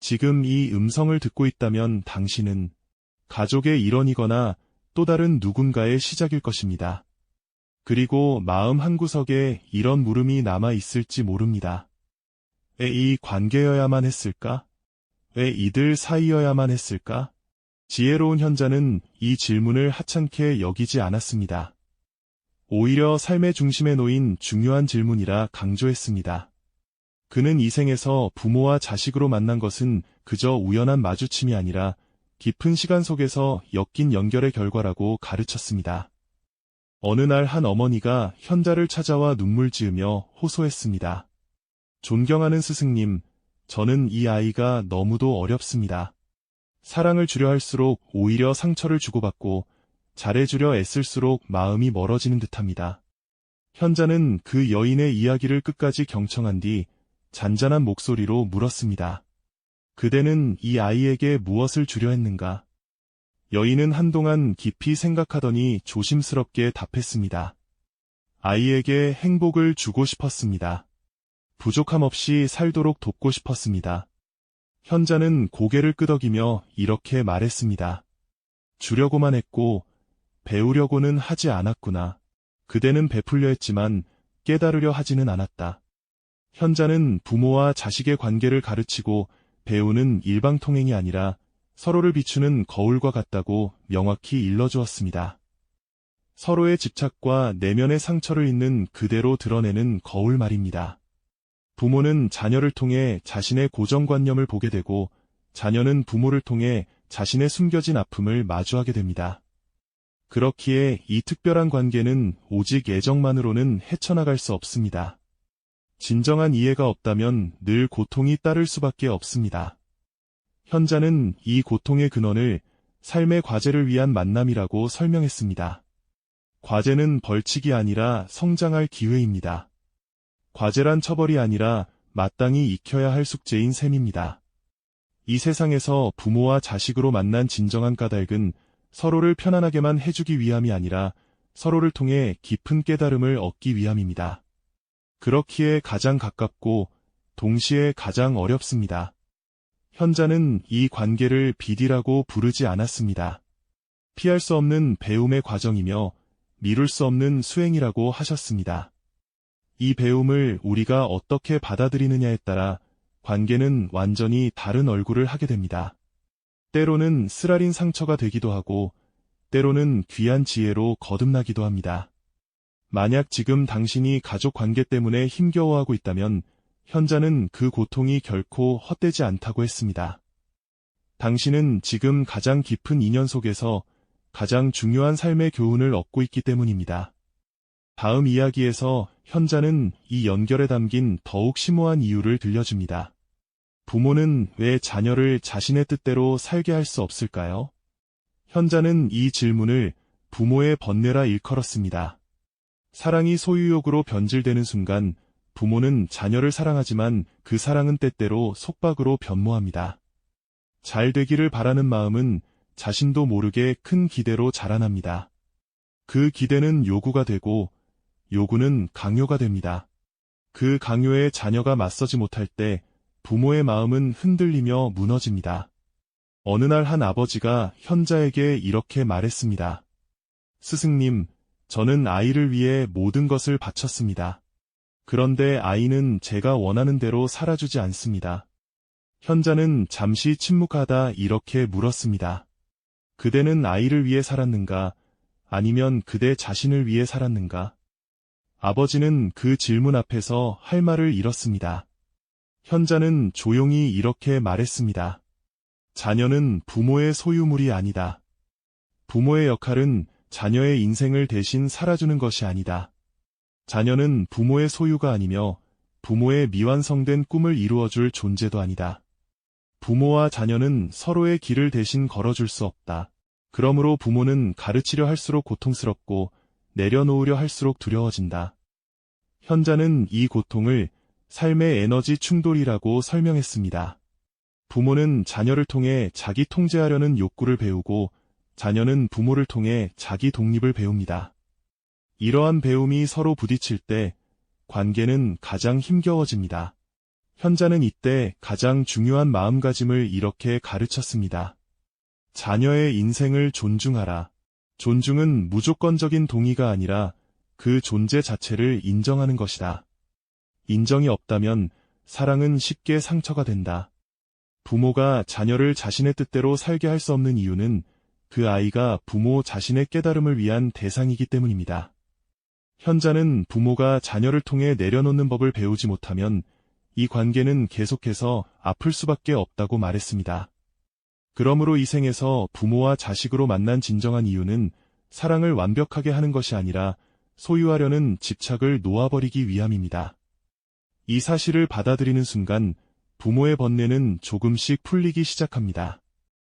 지금 이 음성을 듣고 있다면 당신은 가족의 일원이거나 또 다른 누군가의 시작일 것입니다. 그리고 마음 한구석에 이런 물음이 남아 있을지 모릅니다. 왜 이 관계여야만 했을까? 왜 이들 사이여야만 했을까? 지혜로운 현자는 이 질문을 하찮게 여기지 않았습니다. 오히려 삶의 중심에 놓인 중요한 질문이라 강조했습니다. 그는 이 생에서 부모와 자식으로 만난 것은 그저 우연한 마주침이 아니라 깊은 시간 속에서 엮인 연결의 결과라고 가르쳤습니다. 어느 날 한 어머니가 현자를 찾아와 눈물 지으며 호소했습니다. 존경하는 스승님, 저는 이 아이가 너무도 어렵습니다. 사랑을 주려 할수록 오히려 상처를 주고받고 잘해주려 애쓸수록 마음이 멀어지는 듯합니다. 현자는 그 여인의 이야기를 끝까지 경청한 뒤 잔잔한 목소리로 물었습니다. 그대는 이 아이에게 무엇을 주려 했는가? 여인은 한동안 깊이 생각하더니 조심스럽게 답했습니다. 아이에게 행복을 주고 싶었습니다. 부족함 없이 살도록 돕고 싶었습니다. 현자는 고개를 끄덕이며 이렇게 말했습니다. 주려고만 했고 배우려고는 하지 않았구나. 그대는 베풀려 했지만 깨달으려 하지는 않았다. 현자는 부모와 자식의 관계를 가르치고 배우는 일방통행이 아니라 서로를 비추는 거울과 같다고 명확히 일러주었습니다. 서로의 집착과 내면의 상처를 있는 그대로 드러내는 거울 말입니다. 부모는 자녀를 통해 자신의 고정관념을 보게 되고 자녀는 부모를 통해 자신의 숨겨진 아픔을 마주하게 됩니다. 그렇기에 이 특별한 관계는 오직 애정만으로는 헤쳐나갈 수 없습니다. 진정한 이해가 없다면 늘 고통이 따를 수밖에 없습니다. 현자는 이 고통의 근원을 삶의 과제를 위한 만남이라고 설명했습니다. 과제는 벌칙이 아니라 성장할 기회입니다. 과제란 처벌이 아니라 마땅히 익혀야 할 숙제인 셈입니다. 이 세상에서 부모와 자식으로 만난 진정한 까닭은 서로를 편안하게만 해주기 위함이 아니라 서로를 통해 깊은 깨달음을 얻기 위함입니다. 그렇기에 가장 가깝고 동시에 가장 어렵습니다. 현자는 이 관계를 비디라고 부르지 않았습니다. 피할 수 없는 배움의 과정이며 미룰 수 없는 수행이라고 하셨습니다. 이 배움을 우리가 어떻게 받아들이느냐에 따라 관계는 완전히 다른 얼굴을 하게 됩니다. 때로는 쓰라린 상처가 되기도 하고, 때로는 귀한 지혜로 거듭나기도 합니다. 만약 지금 당신이 가족 관계 때문에 힘겨워하고 있다면, 현자는 그 고통이 결코 헛되지 않다고 했습니다. 당신은 지금 가장 깊은 인연 속에서 가장 중요한 삶의 교훈을 얻고 있기 때문입니다. 다음 이야기에서 현자는 이 연결에 담긴 더욱 심오한 이유를 들려줍니다. 부모는 왜 자녀를 자신의 뜻대로 살게 할 수 없을까요? 현자는 이 질문을 부모의 번뇌라 일컬었습니다. 사랑이 소유욕으로 변질되는 순간 부모는 자녀를 사랑하지만 그 사랑은 때때로 속박으로 변모합니다. 잘 되기를 바라는 마음은 자신도 모르게 큰 기대로 자라납니다. 그 기대는 요구가 되고 요구는 강요가 됩니다. 그 강요에 자녀가 맞서지 못할 때 부모의 마음은 흔들리며 무너집니다. 어느 날 한 아버지가 현자에게 이렇게 말했습니다. 스승님, 저는 아이를 위해 모든 것을 바쳤습니다. 그런데 아이는 제가 원하는 대로 살아주지 않습니다. 현자는 잠시 침묵하다 이렇게 물었습니다. 그대는 아이를 위해 살았는가? 아니면 그대 자신을 위해 살았는가? 아버지는 그 질문 앞에서 할 말을 잃었습니다. 현자는 조용히 이렇게 말했습니다. 자녀는 부모의 소유물이 아니다. 부모의 역할은 자녀의 인생을 대신 살아주는 것이 아니다. 자녀는 부모의 소유가 아니며 부모의 미완성된 꿈을 이루어줄 존재도 아니다. 부모와 자녀는 서로의 길을 대신 걸어줄 수 없다. 그러므로 부모는 가르치려 할수록 고통스럽고 내려놓으려 할수록 두려워진다. 현자는 이 고통을 삶의 에너지 충돌이라고 설명했습니다. 부모는 자녀를 통해 자기 통제하려는 욕구를 배우고 자녀는 부모를 통해 자기 독립을 배웁니다. 이러한 배움이 서로 부딪힐 때 관계는 가장 힘겨워집니다. 현자는 이때 가장 중요한 마음가짐을 이렇게 가르쳤습니다. 자녀의 인생을 존중하라. 존중은 무조건적인 동의가 아니라 그 존재 자체를 인정하는 것이다. 인정이 없다면 사랑은 쉽게 상처가 된다. 부모가 자녀를 자신의 뜻대로 살게 할 수 없는 이유는 그 아이가 부모 자신의 깨달음을 위한 대상이기 때문입니다. 현자는 부모가 자녀를 통해 내려놓는 법을 배우지 못하면 이 관계는 계속해서 아플 수밖에 없다고 말했습니다. 그러므로 이 생에서 부모와 자식으로 만난 진정한 이유는 사랑을 완벽하게 하는 것이 아니라 소유하려는 집착을 놓아버리기 위함입니다. 이 사실을 받아들이는 순간 부모의 번뇌는 조금씩 풀리기 시작합니다.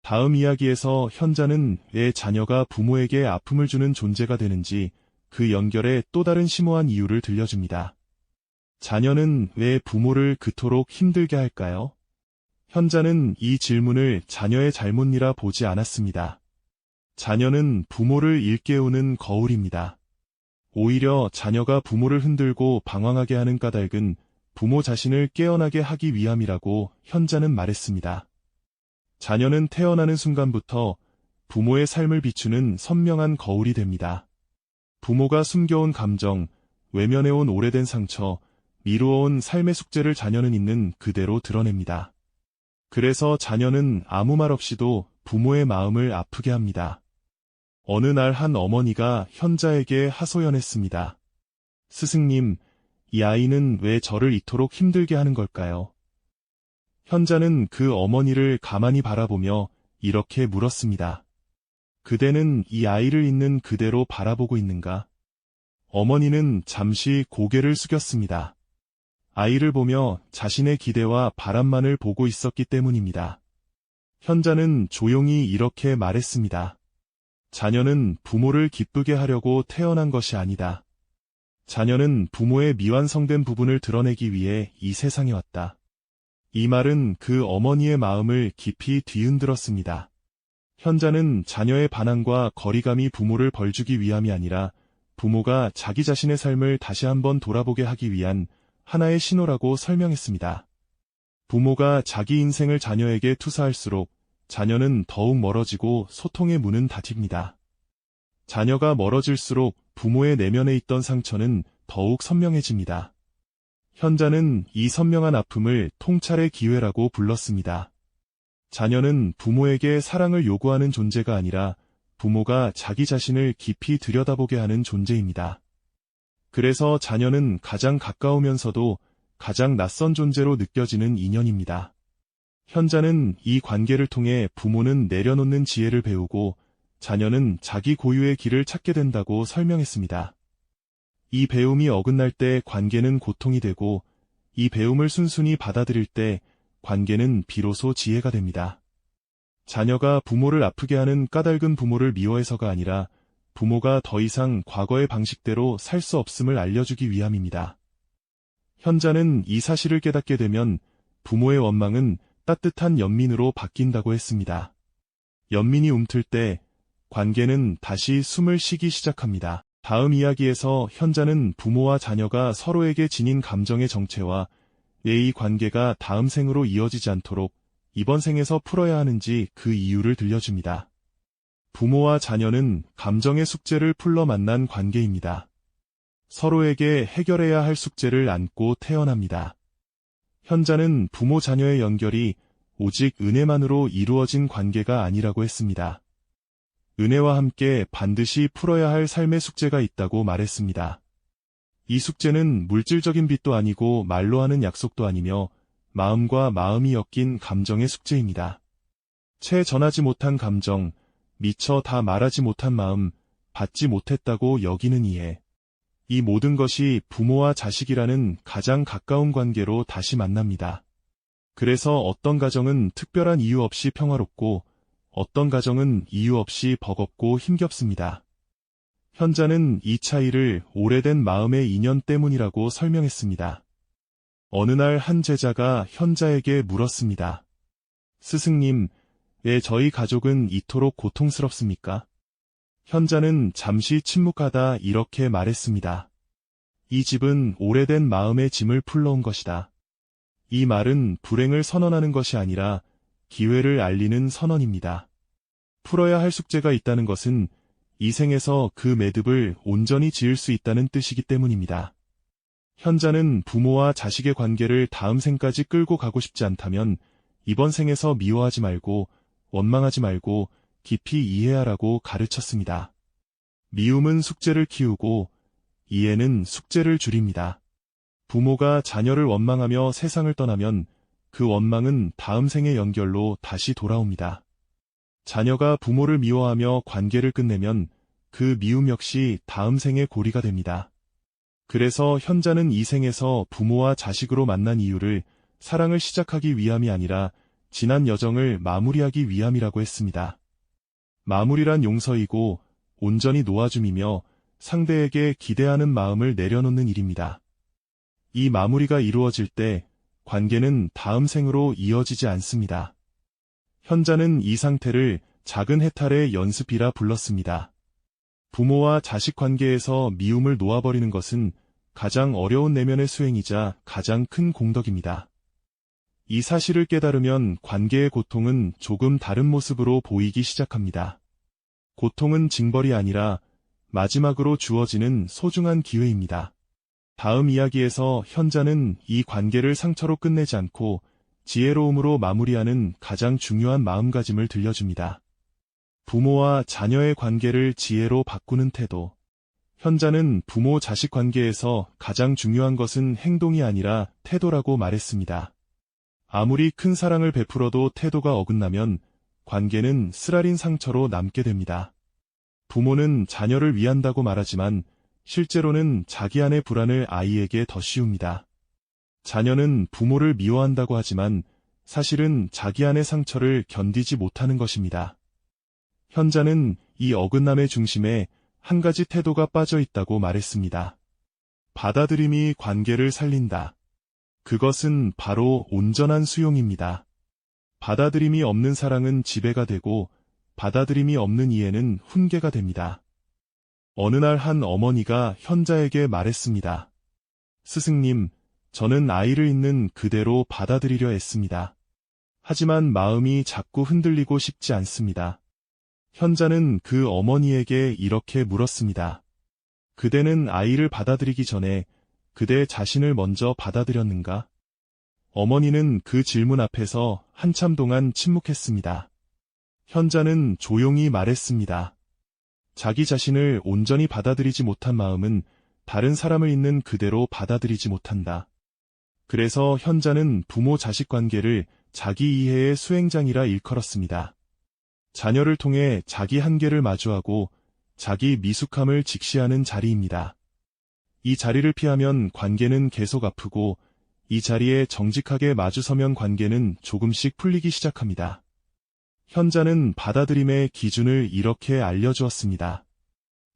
다음 이야기에서 현자는 왜 자녀가 부모에게 아픔을 주는 존재가 되는지 그 연결의 또 다른 심오한 이유를 들려줍니다. 자녀는 왜 부모를 그토록 힘들게 할까요? 현자는 이 질문을 자녀의 잘못이라 보지 않았습니다. 자녀는 부모를 일깨우는 거울입니다. 오히려 자녀가 부모를 흔들고 방황하게 하는 까닭은 부모 자신을 깨어나게 하기 위함이라고 현자는 말했습니다. 자녀는 태어나는 순간부터 부모의 삶을 비추는 선명한 거울이 됩니다. 부모가 숨겨온 감정, 외면해온 오래된 상처, 미루어온 삶의 숙제를 자녀는 있는 그대로 드러냅니다. 그래서 자녀는 아무 말 없이도 부모의 마음을 아프게 합니다. 어느 날 한 어머니가 현자에게 하소연했습니다. 스승님, 이 아이는 왜 저를 이토록 힘들게 하는 걸까요? 현자는 그 어머니를 가만히 바라보며 이렇게 물었습니다. 그대는 이 아이를 있는 그대로 바라보고 있는가? 어머니는 잠시 고개를 숙였습니다. 아이를 보며 자신의 기대와 바람만을 보고 있었기 때문입니다. 현자는 조용히 이렇게 말했습니다. 자녀는 부모를 기쁘게 하려고 태어난 것이 아니다. 자녀는 부모의 미완성된 부분을 드러내기 위해 이 세상에 왔다. 이 말은 그 어머니의 마음을 깊이 뒤흔들었습니다. 현자는 자녀의 반항과 거리감이 부모를 벌주기 위함이 아니라 부모가 자기 자신의 삶을 다시 한번 돌아보게 하기 위한 하나의 신호라고 설명했습니다. 부모가 자기 인생을 자녀에게 투사할수록 자녀는 더욱 멀어지고 소통의 문은 닫힙니다. 자녀가 멀어질수록 부모의 내면에 있던 상처는 더욱 선명해집니다. 현자는 이 선명한 아픔을 통찰의 기회라고 불렀습니다. 자녀는 부모에게 사랑을 요구하는 존재가 아니라 부모가 자기 자신을 깊이 들여다보게 하는 존재입니다. 그래서 자녀는 가장 가까우면서도 가장 낯선 존재로 느껴지는 인연입니다. 현자는 이 관계를 통해 부모는 내려놓는 지혜를 배우고 자녀는 자기 고유의 길을 찾게 된다고 설명했습니다. 이 배움이 어긋날 때 관계는 고통이 되고 이 배움을 순순히 받아들일 때 관계는 비로소 지혜가 됩니다. 자녀가 부모를 아프게 하는 까닭은 부모를 미워해서가 아니라 부모가 더 이상 과거의 방식대로 살 수 없음을 알려주기 위함입니다. 현자는 이 사실을 깨닫게 되면 부모의 원망은 따뜻한 연민으로 바뀐다고 했습니다. 연민이 움틀 때 관계는 다시 숨을 쉬기 시작합니다. 다음 이야기에서 현자는 부모와 자녀가 서로에게 지닌 감정의 정체와 왜이 관계가 다음 생으로 이어지지 않도록 이번 생에서 풀어야 하는지 그 이유를 들려줍니다. 부모와 자녀는 감정의 숙제를 풀러 만난 관계입니다. 서로에게 해결해야 할 숙제를 안고 태어납니다. 현자는 부모 자녀의 연결이 오직 은혜만으로 이루어진 관계가 아니라고 했습니다. 은혜와 함께 반드시 풀어야 할 삶의 숙제가 있다고 말했습니다. 이 숙제는 물질적인 빚도 아니고 말로 하는 약속도 아니며 마음과 마음이 엮인 감정의 숙제입니다. 채 전하지 못한 감정, 미처 다 말하지 못한 마음, 받지 못했다고 여기는 이해. 이 모든 것이 부모와 자식이라는 가장 가까운 관계로 다시 만납니다. 그래서 어떤 가정은 특별한 이유 없이 평화롭고 어떤 가정은 이유 없이 버겁고 힘겹습니다. 현자는 이 차이를 오래된 마음의 인연 때문이라고 설명했습니다. 어느 날 한 제자가 현자에게 물었습니다. 스승님, 왜 저희 가족은 이토록 고통스럽습니까? 현자는 잠시 침묵하다 이렇게 말했습니다. 이 집은 오래된 마음의 짐을 풀러온 것이다. 이 말은 불행을 선언하는 것이 아니라 기회를 알리는 선언입니다. 풀어야 할 숙제가 있다는 것은 이 생에서 그 매듭을 온전히 지을 수 있다는 뜻이기 때문입니다. 현자는 부모와 자식의 관계를 다음 생까지 끌고 가고 싶지 않다면 이번 생에서 미워하지 말고 원망하지 말고 깊이 이해하라고 가르쳤습니다. 미움은 숙제를 키우고 이해는 숙제를 줄입니다. 부모가 자녀를 원망하며 세상을 떠나면 그 원망은 다음 생의 연결로 다시 돌아옵니다. 자녀가 부모를 미워하며 관계를 끝내면 그 미움 역시 다음 생의 고리가 됩니다. 그래서 현자는 이 생에서 부모와 자식으로 만난 이유를 사랑을 시작하기 위함이 아니라 지난 여정을 마무리하기 위함이라고 했습니다. 마무리란 용서이고 온전히 놓아줌이며 상대에게 기대하는 마음을 내려놓는 일입니다. 이 마무리가 이루어질 때 관계는 다음 생으로 이어지지 않습니다. 현자는 이 상태를 작은 해탈의 연습이라 불렀습니다. 부모와 자식 관계에서 미움을 놓아버리는 것은 가장 어려운 내면의 수행이자 가장 큰 공덕입니다. 이 사실을 깨달으면 관계의 고통은 조금 다른 모습으로 보이기 시작합니다. 고통은 징벌이 아니라 마지막으로 주어지는 소중한 기회입니다. 다음 이야기에서 현자는 이 관계를 상처로 끝내지 않고 지혜로움으로 마무리하는 가장 중요한 마음가짐을 들려줍니다. 부모와 자녀의 관계를 지혜로 바꾸는 태도. 현자는 부모 자식 관계에서 가장 중요한 것은 행동이 아니라 태도라고 말했습니다. 아무리 큰 사랑을 베풀어도 태도가 어긋나면 관계는 쓰라린 상처로 남게 됩니다. 부모는 자녀를 위한다고 말하지만 실제로는 자기 안의 불안을 아이에게 더 씌웁니다. 자녀는 부모를 미워한다고 하지만 사실은 자기 안의 상처를 견디지 못하는 것입니다. 현자는 이 어긋남의 중심에 한 가지 태도가 빠져 있다고 말했습니다. 받아들임이 관계를 살린다. 그것은 바로 온전한 수용입니다. 받아들임이 없는 사랑은 지배가 되고 받아들임이 없는 이해는 훈계가 됩니다. 어느 날 한 어머니가 현자에게 말했습니다. 스승님, 저는 아이를 있는 그대로 받아들이려 했습니다. 하지만 마음이 자꾸 흔들리고 싶지 않습니다. 현자는 그 어머니에게 이렇게 물었습니다. 그대는 아이를 받아들이기 전에 그대 자신을 먼저 받아들였는가? 어머니는 그 질문 앞에서 한참 동안 침묵했습니다. 현자는 조용히 말했습니다. 자기 자신을 온전히 받아들이지 못한 마음은 다른 사람을 있는 그대로 받아들이지 못한다. 그래서 현자는 부모 자식 관계를 자기 이해의 수행장이라 일컬었습니다. 자녀를 통해 자기 한계를 마주하고 자기 미숙함을 직시하는 자리입니다. 이 자리를 피하면 관계는 계속 아프고 이 자리에 정직하게 마주서면 관계는 조금씩 풀리기 시작합니다. 현자는 받아들임의 기준을 이렇게 알려주었습니다.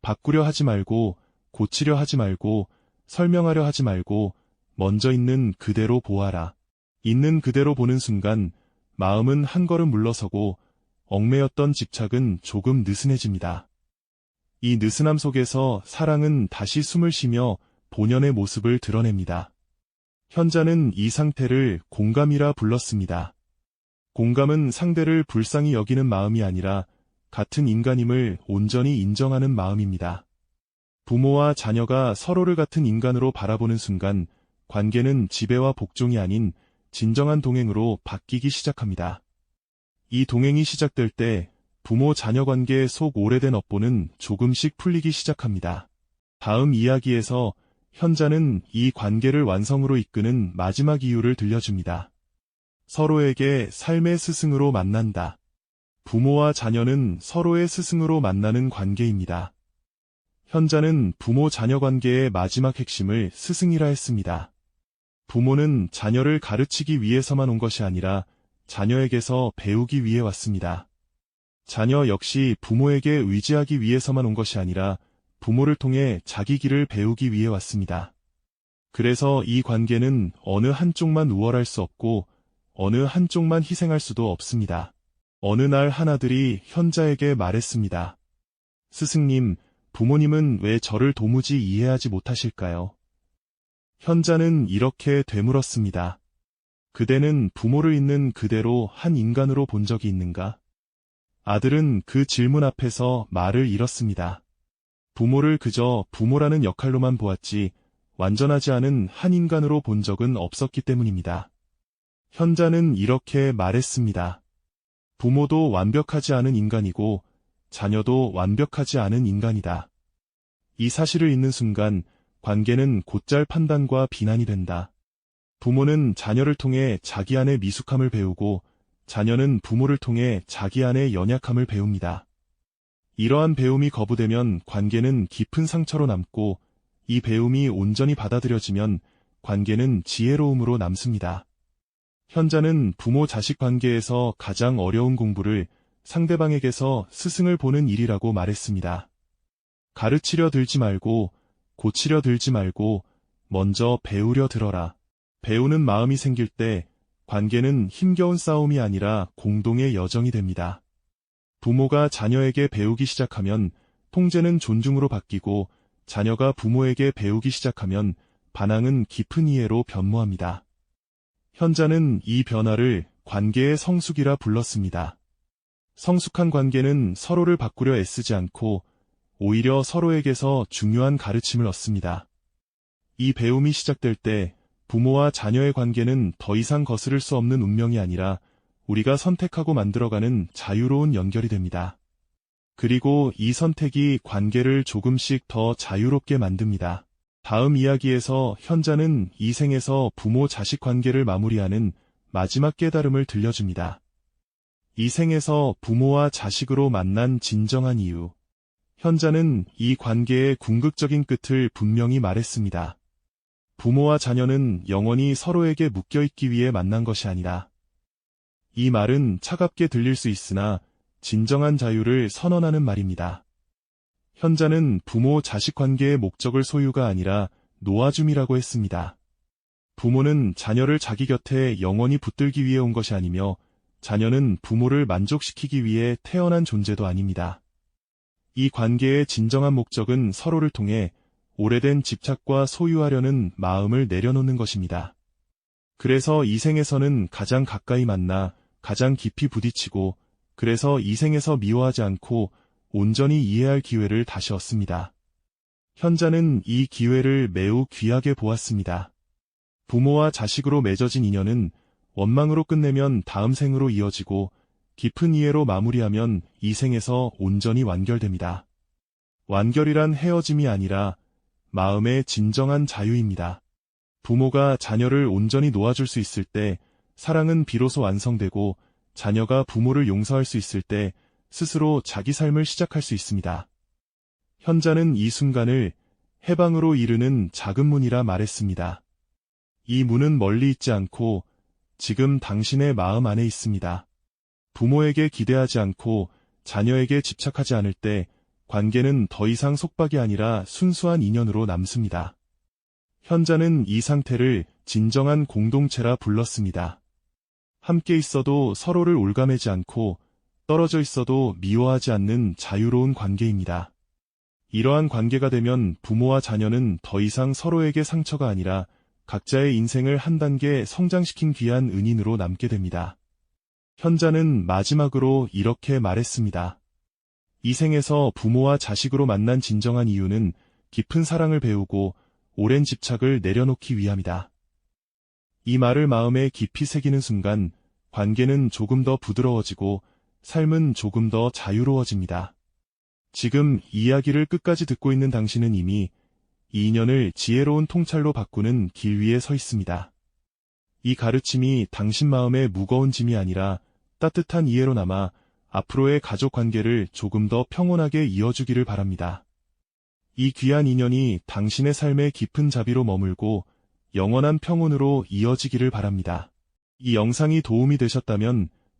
바꾸려 하지 말고, 고치려 하지 말고, 설명하려 하지 말고, 먼저 있는 그대로 보아라. 있는 그대로 보는 순간, 마음은 한 걸음 물러서고, 얽매였던 집착은 조금 느슨해집니다. 이 느슨함 속에서 사랑은 다시 숨을 쉬며 본연의 모습을 드러냅니다. 현자는 이 상태를 공감이라 불렀습니다. 공감은 상대를 불쌍히 여기는 마음이 아니라 같은 인간임을 온전히 인정하는 마음입니다. 부모와 자녀가 서로를 같은 인간으로 바라보는 순간 관계는 지배와 복종이 아닌 진정한 동행으로 바뀌기 시작합니다. 이 동행이 시작될 때 부모 자녀 관계의 속 오래된 업보는 조금씩 풀리기 시작합니다. 다음 이야기에서 현자는 이 관계를 완성으로 이끄는 마지막 이유를 들려줍니다. 서로에게 삶의 스승으로 만난다. 부모와 자녀는 서로의 스승으로 만나는 관계입니다. 현자는 부모 자녀 관계의 마지막 핵심을 스승이라 했습니다. 부모는 자녀를 가르치기 위해서만 온 것이 아니라 자녀에게서 배우기 위해 왔습니다. 자녀 역시 부모에게 의지하기 위해서만 온 것이 아니라 부모를 통해 자기 길을 배우기 위해 왔습니다. 그래서 이 관계는 어느 한쪽만 우월할 수 없고 어느 한쪽만 희생할 수도 없습니다. 어느 날 하나들이 현자에게 말했습니다. 스승님, 부모님은 왜 저를 도무지 이해하지 못하실까요? 현자는 이렇게 되물었습니다. 그대는 부모를 있는 그대로 한 인간으로 본 적이 있는가? 아들은 그 질문 앞에서 말을 잃었습니다. 부모를 그저 부모라는 역할로만 보았지 완전하지 않은 한 인간으로 본 적은 없었기 때문입니다. 현자는 이렇게 말했습니다. 부모도 완벽하지 않은 인간이고 자녀도 완벽하지 않은 인간이다. 이 사실을 잊는 순간 관계는 곧잘 판단과 비난이 된다. 부모는 자녀를 통해 자기 안의 미숙함을 배우고 자녀는 부모를 통해 자기 안의 연약함을 배웁니다. 이러한 배움이 거부되면 관계는 깊은 상처로 남고 이 배움이 온전히 받아들여지면 관계는 지혜로움으로 남습니다. 현자는 부모 자식 관계에서 가장 어려운 공부를 상대방에게서 스승을 보는 일이라고 말했습니다. 가르치려 들지 말고 고치려 들지 말고 먼저 배우려 들어라. 배우는 마음이 생길 때 관계는 힘겨운 싸움이 아니라 공동의 여정이 됩니다. 부모가 자녀에게 배우기 시작하면 통제는 존중으로 바뀌고 자녀가 부모에게 배우기 시작하면 반항은 깊은 이해로 변모합니다. 현자는 이 변화를 관계의 성숙이라 불렀습니다. 성숙한 관계는 서로를 바꾸려 애쓰지 않고 오히려 서로에게서 중요한 가르침을 얻습니다. 이 배움이 시작될 때 부모와 자녀의 관계는 더 이상 거스를 수 없는 운명이 아니라 우리가 선택하고 만들어가는 자유로운 연결이 됩니다. 그리고 이 선택이 관계를 조금씩 더 자유롭게 만듭니다. 다음 이야기에서 현자는 이 생에서 부모 자식 관계를 마무리하는 마지막 깨달음을 들려줍니다. 이 생에서 부모와 자식으로 만난 진정한 이유. 현자는 이 관계의 궁극적인 끝을 분명히 말했습니다. 부모와 자녀는 영원히 서로에게 묶여있기 위해 만난 것이 아니라 이 말은 차갑게 들릴 수 있으나 진정한 자유를 선언하는 말입니다. 현자는 부모 자식 관계의 목적을 소유가 아니라 놓아줌이라고 했습니다. 부모는 자녀를 자기 곁에 영원히 붙들기 위해 온 것이 아니며 자녀는 부모를 만족시키기 위해 태어난 존재도 아닙니다. 이 관계의 진정한 목적은 서로를 통해 오래된 집착과 소유하려는 마음을 내려놓는 것입니다. 그래서 이 생에서는 가장 가까이 만나 가장 깊이 부딪히고 그래서 이 생에서 미워하지 않고 온전히 이해할 기회를 다시 얻습니다. 현자는 이 기회를 매우 귀하게 보았습니다. 부모와 자식으로 맺어진 인연은 원망으로 끝내면 다음 생으로 이어지고 깊은 이해로 마무리하면 이 생에서 온전히 완결됩니다. 완결이란 헤어짐이 아니라 마음의 진정한 자유입니다. 부모가 자녀를 온전히 놓아줄 수 있을 때 사랑은 비로소 완성되고 자녀가 부모를 용서할 수 있을 때 스스로 자기 삶을 시작할 수 있습니다. 현자는 이 순간을 해방으로 이르는 작은 문이라 말했습니다. 이 문은 멀리 있지 않고 지금 당신의 마음 안에 있습니다. 부모에게 기대하지 않고 자녀에게 집착하지 않을 때 관계는 더 이상 속박이 아니라 순수한 인연으로 남습니다. 현자는 이 상태를 진정한 공동체라 불렀습니다. 함께 있어도 서로를 올가매지 않고 떨어져 있어도 미워하지 않는 자유로운 관계입니다. 이러한 관계가 되면 부모와 자녀는 더 이상 서로에게 상처가 아니라 각자의 인생을 한 단계 성장시킨 귀한 은인으로 남게 됩니다. 현자는 마지막으로 이렇게 말했습니다. 이 생에서 부모와 자식으로 만난 진정한 이유는 깊은 사랑을 배우고 오랜 집착을 내려놓기 위함이다. 이 말을 마음에 깊이 새기는 순간 관계는 조금 더 부드러워지고 삶은 조금 더 자유로워집니다. 지금 이야기를 끝까지 듣고 있는 당신은 이미 이 인연을 지혜로운 통찰로 바꾸는 길 위에 서 있습니다. 이 가르침이 당신 마음의 무거운 짐이 아니라 따뜻한 이해로 남아 앞으로의 가족 관계를 조금 더 평온하게 이어주기를 바랍니다. 이 귀한 인연이 당신의 삶의 깊은 자비로 머물고 영원한 평온으로 이어지기를 바랍니다. 이 영상이 도움이 되셨다면